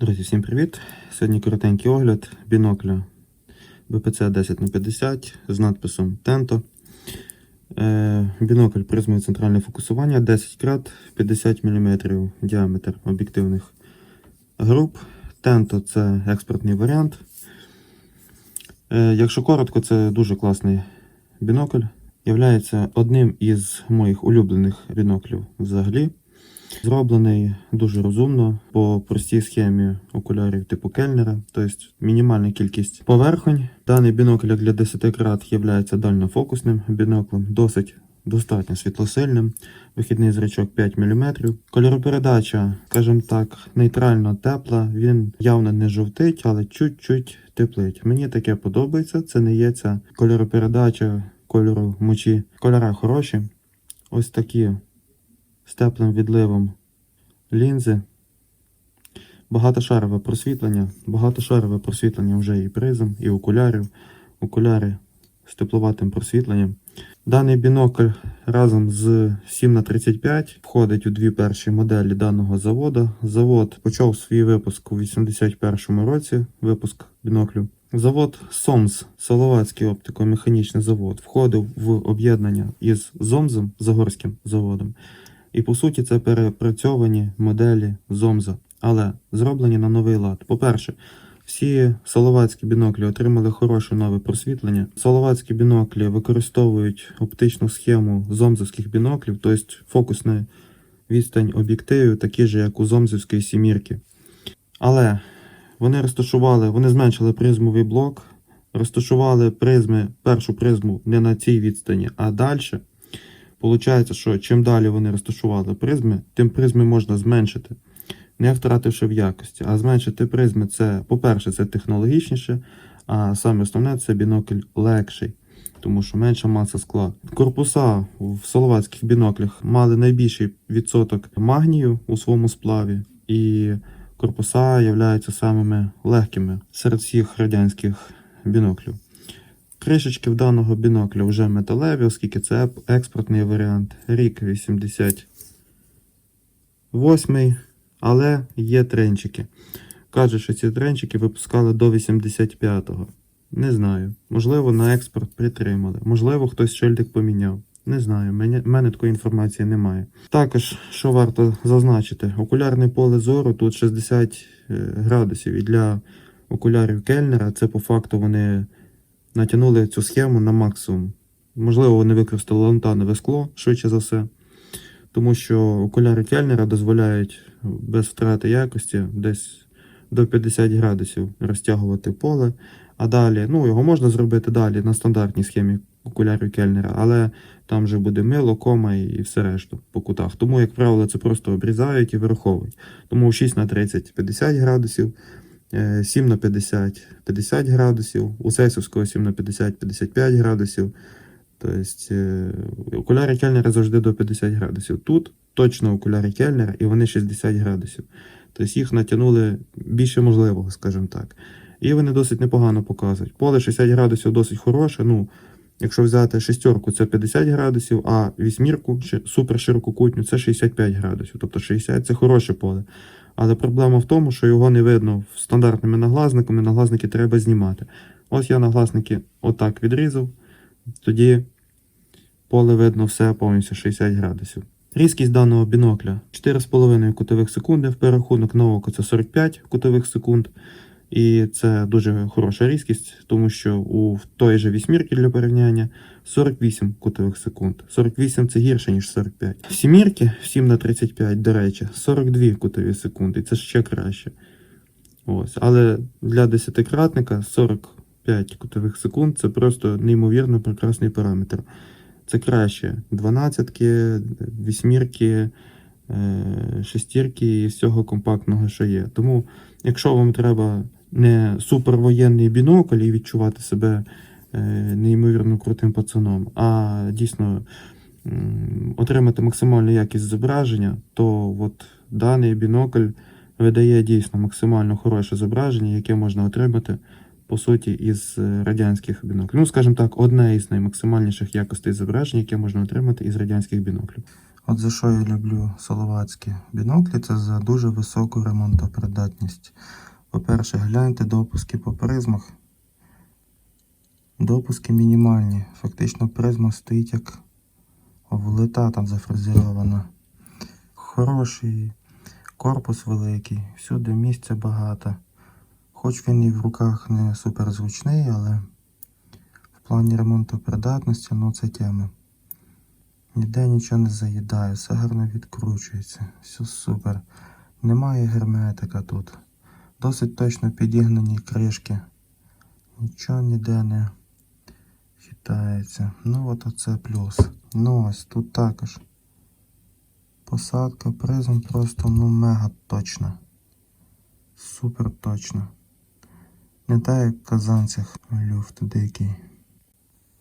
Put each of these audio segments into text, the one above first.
Друзі, всім привіт! Сьогодні коротенький огляд бінокля БПЦ 10х50 з надписом Tento. Е, бінокль призмою центральне фокусування 10 крат 50 мм діаметр об'єктивних груп. Tento це експортний варіант. Е, якщо коротко, це дуже класний бінокль. Являється одним із моїх улюблених біноклів взагалі. Зроблений дуже розумно по простій схемі окулярів типу Кельнера, тобто мінімальна кількість поверхонь. Даний бінокль для 10 крат є дальнофокусним біноклем, досить достатньо світлосильним. Вихідний зрачок 5 мм. Кольоропередача, скажімо так, нейтрально тепла. Він явно не жовтить, але чуть-чуть теплить. Мені таке подобається. Це не є ця кольоропередача кольору мочі. Кольора хороші. Ось такі з теплим відливом лінзи. Багатошарове просвітлення. Багатошарове просвітлення вже і призм, і окулярів. Окуляри з тепловатим просвітленням. Даний бінокль разом з 7х35 входить у дві перші моделі даного заводу. Завод почав свій випуск у 81-му році. Випуск біноклю. Завод СОМЗ, Соловацький оптико-механічний завод, входив в об'єднання із ЗОМЗом, Загорським заводом. І по суті це перепрацьовані моделі Зомза, але зроблені на новий лад. По-перше, всі соловацькі біноклі отримали хороше нове просвітлення. Соловацькі біноклі використовують оптичну схему зомзовських біноклів, тобто фокусна відстань об'єктивів, такі ж, як у зомзівської сімірки. Але вони розташували, вони зменшили призмовий блок, розташували призми, першу призму не на цій відстані, а далі. Получається, що чим далі вони розташували призми, тим призми можна зменшити, не втративши в якості. А зменшити призми це, по-перше, це технологічніше, а саме основне це бінокль легший, тому що менша маса скла. Корпуса в соловацьких біноклях мали найбільший відсоток магнію у своєму сплаві, і корпуса являються самими легкими серед всіх радянських біноклів. Кришечки в даного бінокля вже металеві, оскільки це експортний варіант. Рік 88, але є тренчики. Кажуть, що ці тренчики випускали до 85-го. Не знаю. Можливо, на експорт притримали. Можливо, хтось шильдик поміняв. Не знаю, в мене такої інформації немає. Також, що варто зазначити, окулярне поле зору тут 60 е, градусів. І для окулярів Кельнера це по факту вони натягнули цю схему на максимум. Можливо, вони використали лантанове скло, швидше за все. Тому що окуляри Кельнера дозволяють без втрати якості десь до 50 градусів розтягувати поле. А далі, ну, його можна зробити далі на стандартній схемі окулярів Кельнера, але там вже буде мило, кома і все решту по кутах. Тому, як правило, це просто обрізають і вираховують. Тому 6 на 30 50 градусів, 7 на 50 50 градусів, у Сесівського 7 на 50 55 градусів. Тобто е, окуляри Кельнера завжди до 50 градусів. Тут точно окуляри Кельнера і вони 60 градусів. Тобто їх натягнули більше можливого, скажімо так. І вони досить непогано показують. Поле 60 градусів досить хороше. Ну, якщо взяти шестерку, це 50 градусів, а вісьмірку, супер це 65 градусів. Тобто 60 це хороше поле. Але проблема в тому, що його не видно стандартними наглазниками, наглазники треба знімати. Ось я наглазники отак відрізав, тоді поле видно все повністю 60 градусів. Різкість даного бінокля 4,5 кутових секунди, в перерахунок на око це 45 кутових секунд. І це дуже хороша різкість, тому що у той же вісьмірки для порівняння 48 кутових секунд. 48 це гірше, ніж 45. В сімірки 7 на 35, до речі, 42 кутові секунди. Це ще краще. Ось. Але для десятикратника 45 кутових секунд це просто неймовірно прекрасний параметр. Це краще 12, вісьмірки, е, шестірки і всього компактного, що є. Тому, якщо вам треба не супервоєнний бінокль і відчувати себе е, неймовірно крутим пацаном, а дійсно отримати максимальну якість зображення, то от даний бінокль видає дійсно максимально хороше зображення, яке можна отримати по суті із е, радянських біноклів. Ну, скажімо так, одне із наймаксимальніших якостей зображень, яке можна отримати із радянських біноклів. От за що я люблю саловацькі біноклі, це за дуже високу ремонтопридатність. По-перше, гляньте допуски по призмах. Допуски мінімальні. Фактично призма стоїть як влита там зафрезерована. Хороший корпус великий, всюди місця багато. Хоч він і в руках не суперзручний, але в плані ремонтопридатності, ну це тема. Ніде нічого не заїдає, все гарно відкручується, все супер. Немає герметика тут. Досить точно підігнані кришки. Нічого ніде не хитається. Ну от оце плюс. Ну ось тут також. Посадка призм просто ну мега точна. Супер точно. Не так як в казанцях люфт дикий.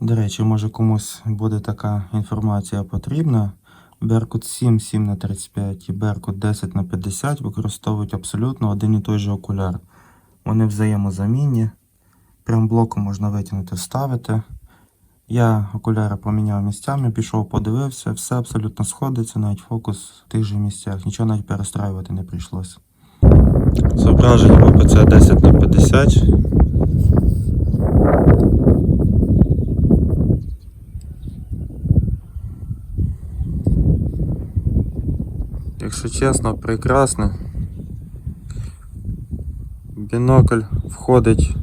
До речі, може комусь буде така інформація потрібна. Беркут 7 7 на 35 і Беркут 10 на 50 використовують абсолютно один і той же окуляр. Вони взаємозамінні. Прям блоком можна витягнути, вставити. Я окуляри поміняв місцями, пішов, подивився, все абсолютно сходиться, навіть фокус в тих же місцях. Нічого навіть перестраювати не прийшлося. Зображення ВПЦ 10 на 50. Якщо чесно, прекрасно. Бінокль входить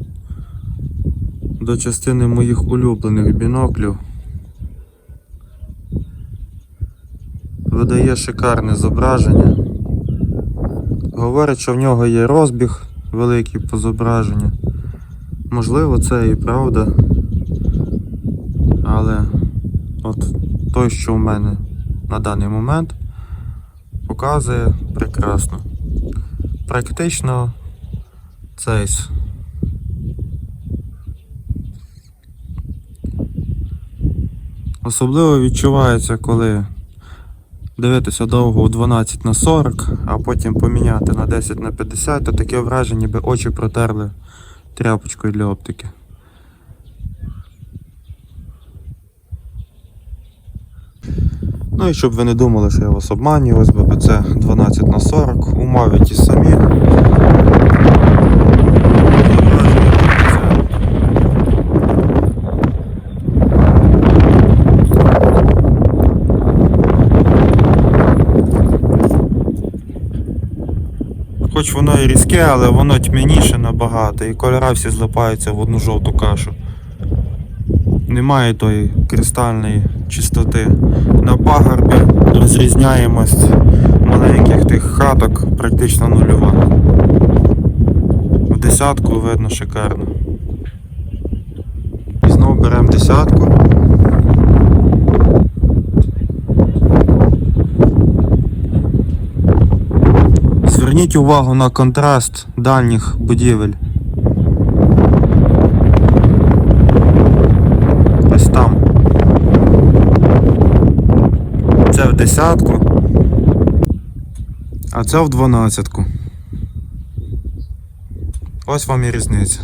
до частини моїх улюблених біноклів. Видає шикарне зображення. Говорять, що в нього є розбіг великий по зображенню. Можливо, це і правда. Але от той, що в мене на даний момент, показує прекрасно. Практично цейс. Особливо відчувається, коли дивитися довго у 12 на 40, а потім поміняти на 10 на 50, то таке враження, ніби очі протерли тряпочкою для оптики. Ну і щоб ви не думали, що я вас обманюю, ось БПЦ 12 на 40, умови ті самі. Хоч воно і різке, але воно тьмяніше набагато, і кольори всі злипаються в одну жовту кашу. Немає тої кристальної чистоти. На пагорбі розрізняємость маленьких тих хаток практично нульова. В десятку видно шикарно. І знову беремо десятку. Зверніть увагу на контраст дальніх будівель. Ось там. Це в десятку, а це в дванадцятку. Ось вам і різниця.